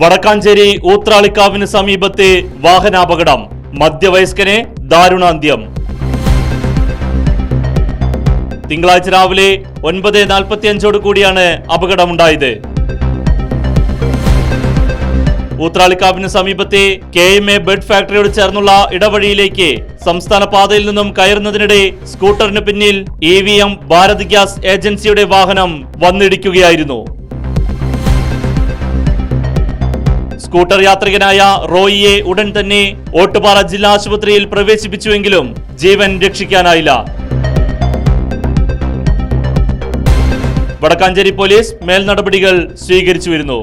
വടക്കാഞ്ചേരി ഊത്രാളിക്കാവിന് സമീപത്തെ വാഹനാപകടം. മധ്യവയസ്കനെ ദാരുണാന്ത്യം. തിങ്കളാഴ്ച രാവിലെ ഒൻപത് നാൽപ്പത്തി അഞ്ചോട് കൂടിയാണ് അപകടമുണ്ടായത്. ഊത്രാളിക്കാവിന് സമീപത്തെ കെ എം എ ബെഡ് ഫാക്ടറിയോട് ചേർന്നുള്ള ഇടവഴിയിലേക്ക് സംസ്ഥാന പാതയിൽ നിന്നും കയറുന്നതിനിടെ സ്കൂട്ടറിന് പിന്നിൽ E V M Bharat gas ഏജൻസിയുടെ വാഹനം വന്നിടിക്കുകയായിരുന്നു. സ്കൂട്ടർ യാത്രികനായ റോയിയെ ഉടൻ തന്നെ ഓട്ടുപാറ ജില്ലാ ആശുപത്രിയിൽ പ്രവേശിപ്പിച്ചുവെങ്കിലും ജീവൻ രക്ഷിക്കാനായില്ല. വടക്കാഞ്ചേരി പോലീസ് മേൽനടപടികൾ സ്വീകരിച്ചു വരുന്നു